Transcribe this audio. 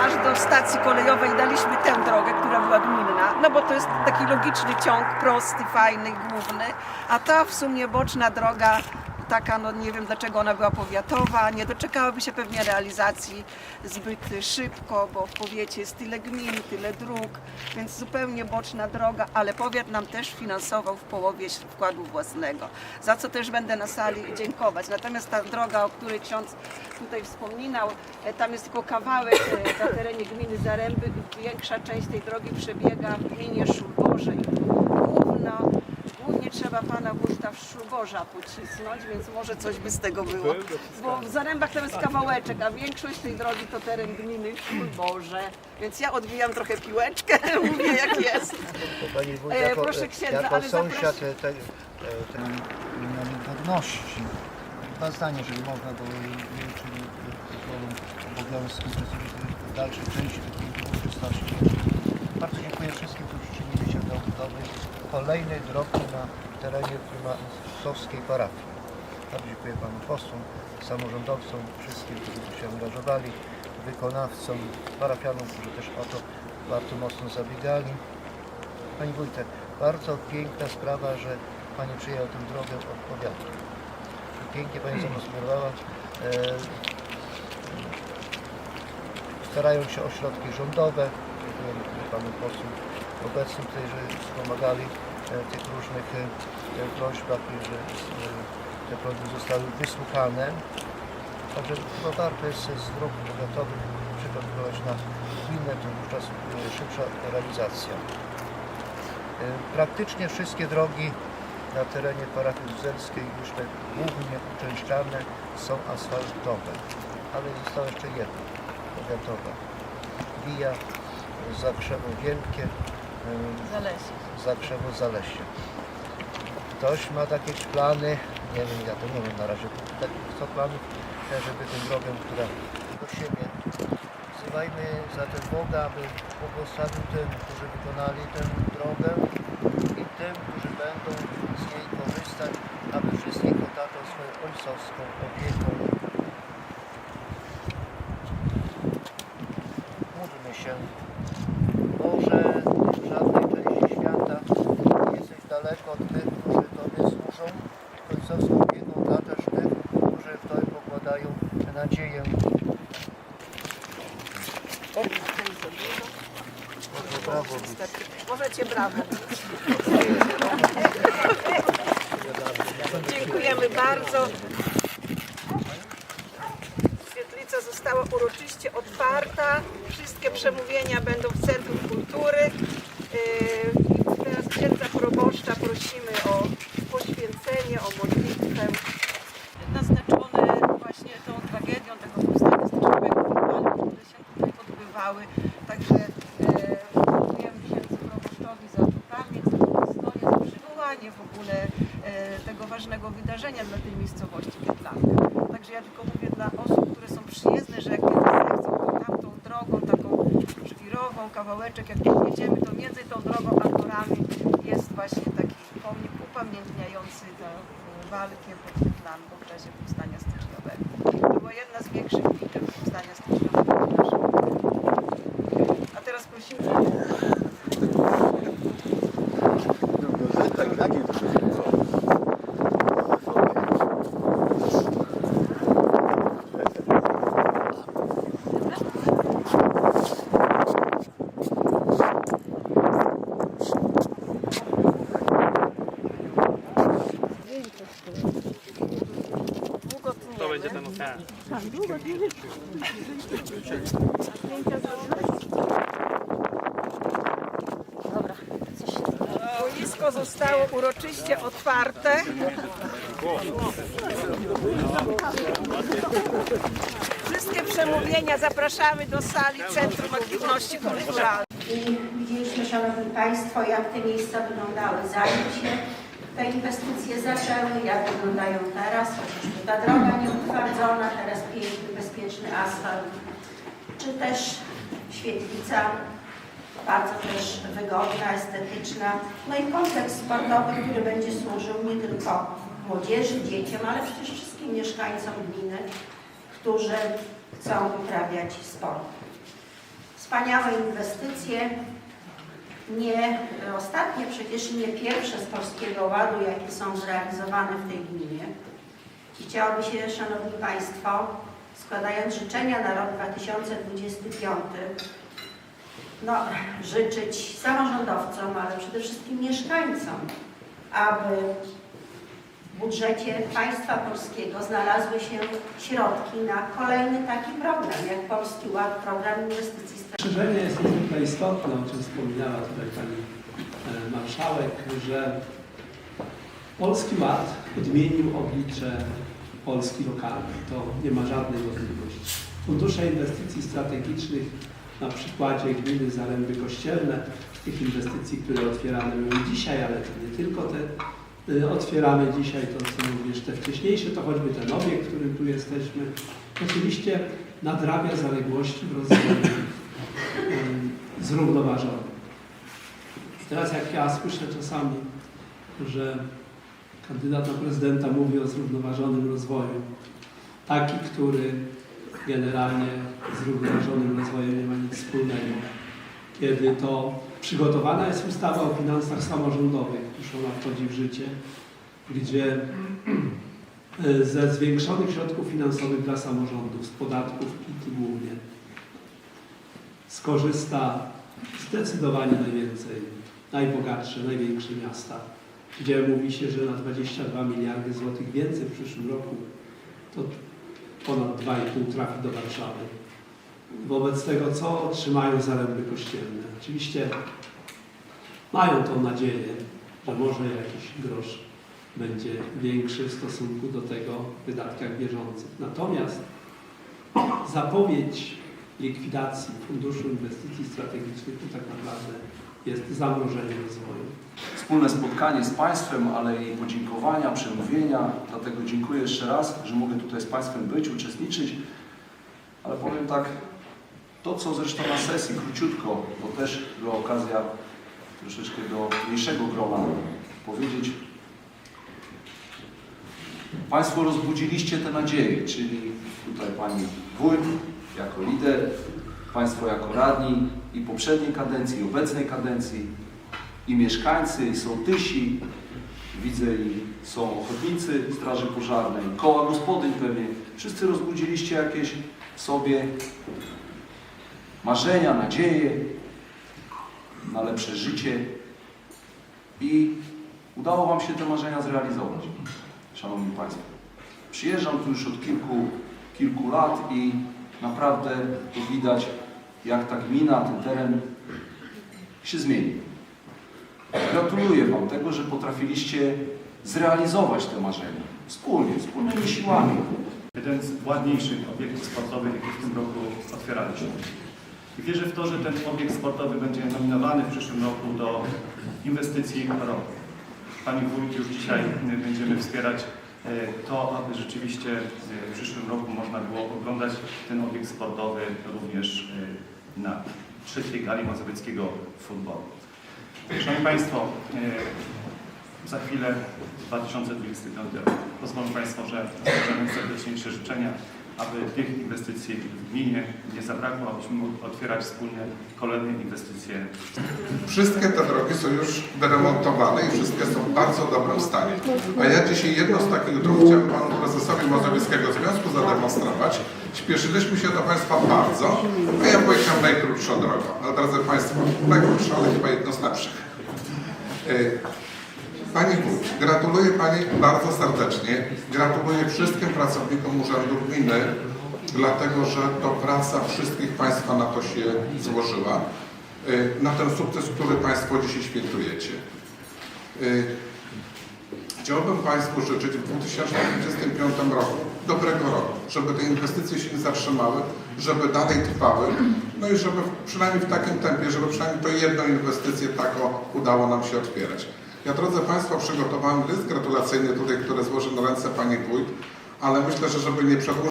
aż do stacji kolejowej daliśmy tę drogę, która była gminna, no bo to jest taki logiczny ciąg, prosty, fajny, główny, a ta w sumie boczna droga, taka, no nie wiem dlaczego ona była powiatowa, nie doczekałaby się pewnie realizacji zbyt szybko, bo w powiecie jest tyle gmin, tyle dróg, więc zupełnie boczna droga, ale powiat nam też finansował w połowie wkładu własnego, za co też będę na sali dziękować. Natomiast ta droga, o której ksiądz tutaj wspominał, e, tam jest tylko kawałek e, na terenie gminy Zaręby, większa część tej drogi przebiega w gminie Szulborzej. Główno, trzeba pana Gustaw Szulborza pocisnąć, więc może coś by z tego było. Bo w Zarębach tam jest kawałeczek, a większość tej drogi to teren gminy Szulborze. Więc ja odbijam trochę piłeczkę, mówię jak jest. Pani wójt, E, jako, proszę księdza, jako ale sąsiad zapraszam. e, te, e, ten minimum godności. Dwa zdania, jeżeli można, bo nie wiem, czy uchwałą obowiązkiem przedstawić w dalszej części takiej uroczystości. Bardzo dziękuję wszystkim, którzy przyczynili się do budowy kolejnej drogi na terenie Prymasowskiej parafii. Bardzo dziękuję Panu posłom, samorządowcom, wszystkim, którzy się angażowali, wykonawcom, parafianom, którzy też o to bardzo mocno zabiegali. Pani Wójtek, bardzo piękna sprawa, że Pani przyjęła tę drogę od powiatu. Pięknie Pani zagospodarowała. E, starają się o środki rządowe. Dziękuję tutaj Panu posłom obecnym tutaj, że wspomagali e, w tych różnych e, e, prośbach i że e, te prośby zostały wysłuchane. Także chyba warto jest z dróg powiatowych przygotowywać na gminę, to wówczas e, szybsza realizacja. E, Praktycznie wszystkie drogi na terenie parafii Zuzelskiej, już głównie uczęszczane, są asfaltowe. Ale została jeszcze jedna, powiatowa. Wija, Zakrzewo Wielkie, e, Zalesie. Zakrzewo Zalesie. Ktoś ma takie plany, nie wiem, ja to nie wiem na razie, takich co planów, żeby tę drogę, która do siebie wzywajmy zatem Boga, aby błogosławił tym, którzy wykonali tę drogę i tym, którzy będą z niej korzystać, aby wszystkich otaczał swoją ojcowską opieką. Módlmy się. Boże, w żadnej części świata nie jesteś daleko od tych, którzy Tobie służą. Ojcowską opieką otaczasz tych, którzy w Pokładają nadzieję. Brawo, Możecie brawo. Dziękujemy bardzo. Świetlica została uroczyście otwarta. Wszystkie przemówienia będą w Centrum Kultury. Yy, Teraz księdza proboszcza prosimy o poświęcenie, o modlitwę. Naznaczone właśnie tą tragedią tego powstania styczniowego, wypadków, które się tutaj Także e, dziękujemy księdzu proboszczowi za tę pamięć, za tę historię, za przywołanie w ogóle e, tego ważnego wydarzenia dla tej miejscowości Kietlanka. Także ja tylko mówię dla osób, które są przyjezdne, że jak kiedy zechcą tamtą drogą, taką żwirową, kawałeczek, jak jedziemy, to między tą drogą a torami jest właśnie taki pomnik upamiętniający tę e, walkę pod Kietlanką w czasie powstania styczniowego. To była jedna z większych bitew powstania styczniowego w naszym kraju. A teraz prosimy długo tu To będzie ten ocean. Boisko zostało uroczyście otwarte. Wszystkie przemówienia zapraszamy do sali Centrum Aktywności Kulturalnej. I widzieliśmy, Szanowni Państwo, jak te miejsca wyglądały się te inwestycje zaczęły, jak wyglądają teraz, ta droga nieutwardzona, teraz piękny, bezpieczny asfalt, czy też świetlica, bardzo też wygodna, estetyczna, no i kompleks sportowy, który będzie służył nie tylko młodzieży, dzieciom, ale przecież wszystkim mieszkańcom gminy, którzy chcą uprawiać sport. Wspaniałe inwestycje, nie ostatnie, przecież nie pierwsze z Polskiego Ładu, jakie są zrealizowane w tej gminie. I chciałoby się, Szanowni Państwo, składając życzenia na rok 2025, no, życzyć samorządowcom, ale przede wszystkim mieszkańcom, aby budżecie państwa polskiego znalazły się środki na kolejny taki program, jak Polski Ład, program inwestycji strategicznych. Strzeżenie jest niezwykle istotne, o czym wspominała tutaj Pani e, Marszałek, że Polski Ład odmienił oblicze Polski lokalnej. To nie ma żadnej wątpliwości. Fundusze inwestycji strategicznych na przykładzie gminy Zaręby Kościelne, tych inwestycji, które otwierane były dzisiaj, ale to nie tylko te otwieramy dzisiaj, to co mówisz, te wcześniejsze, to choćby ten obiekt, w którym tu jesteśmy, oczywiście nadrabia zaległości w rozwoju ym, zrównoważonym. Teraz jak ja słyszę czasami, że kandydat na prezydenta mówi o zrównoważonym rozwoju, taki, który generalnie z zrównoważonym rozwojem nie ma nic wspólnego. Kiedy to przygotowana jest ustawa o finansach samorządowych, już ona wchodzi w życie, gdzie ze zwiększonych środków finansowych dla samorządów, z podatków PIT głównie, skorzysta zdecydowanie najwięcej, najbogatsze, największe miasta, gdzie mówi się, że na 22 miliardy złotych więcej w przyszłym roku, to ponad 2,5 trafi do Warszawy. Wobec tego, co otrzymają zaręby kościelne? Oczywiście mają tą nadzieję, że może jakiś grosz będzie większy w stosunku do tego w wydatkach bieżących. Natomiast zapowiedź likwidacji Funduszu Inwestycji Strategicznych to tak naprawdę jest zamrożenie rozwoju. wspólne spotkanie z Państwem, ale i podziękowania, przemówienia. Dlatego dziękuję jeszcze raz, że mogę tutaj z Państwem być, uczestniczyć. Ale powiem tak, to co zresztą na sesji, króciutko, bo też była okazja troszeczkę do mniejszego grona powiedzieć. Państwo rozbudziliście te nadzieje, czyli tutaj Pani Wójt jako lider, Państwo jako radni i poprzedniej kadencji, i obecnej kadencji, i mieszkańcy, i sołtysi, widzę i są ochotnicy Straży Pożarnej, koła gospodyń pewnie. Wszyscy rozbudziliście jakieś sobie marzenia, nadzieje na lepsze życie i udało Wam się te marzenia zrealizować, Szanowni Państwo. Przyjeżdżam tu już od kilku, kilku lat i naprawdę to widać, jak ta gmina, ten teren się zmienił. Gratuluję Wam tego, że potrafiliście zrealizować te marzenia wspólnie, wspólnymi siłami. jeden z ładniejszych obiektów sportowych, jakie w tym roku otwieraliśmy. Wierzę w to, że ten obiekt sportowy będzie nominowany w przyszłym roku do inwestycji roku. Pani Wójt, już dzisiaj będziemy wspierać y, to, aby rzeczywiście y, w przyszłym roku można było oglądać ten obiekt sportowy również y, na trzeciej gali mazowieckiego futbolu. Szanowni Państwo, za chwilę 2025 rok. Pozwolą Państwo, że złożymy serdeczniejsze życzenia, aby tych inwestycji w gminie nie zabrakło, abyśmy mogli otwierać wspólnie kolejne inwestycje Wszystkie te drogi są już wyremontowane i wszystkie są w bardzo dobrym stanie. A ja dzisiaj jedno z takich dróg chciałem panu prezesowi Mazowieckiego Związku zademonstrować. Śpieszyliśmy się do Państwa bardzo, a ja powiedziałem najkrótszą drogą. No drodzy Państwo, najkrótsza, ale chyba jedno z lepszych. Pani Wójt, gratuluję Pani bardzo serdecznie. Gratuluję wszystkim pracownikom Urzędu Gminy, dlatego że to praca wszystkich Państwa na to się złożyła, y, na ten sukces, który Państwo dzisiaj świętujecie. Y, Chciałbym Państwu życzyć w 2025 roku dobrego roku, żeby te inwestycje się zatrzymały, żeby dalej trwały, no i żeby przynajmniej w takim tempie, żeby przynajmniej to jedną inwestycję taką udało nam się otwierać. Ja, drodzy Państwo, przygotowałem list gratulacyjny tutaj, który złożę na ręce Pani Wójt, ale myślę, że żeby nie przedłużać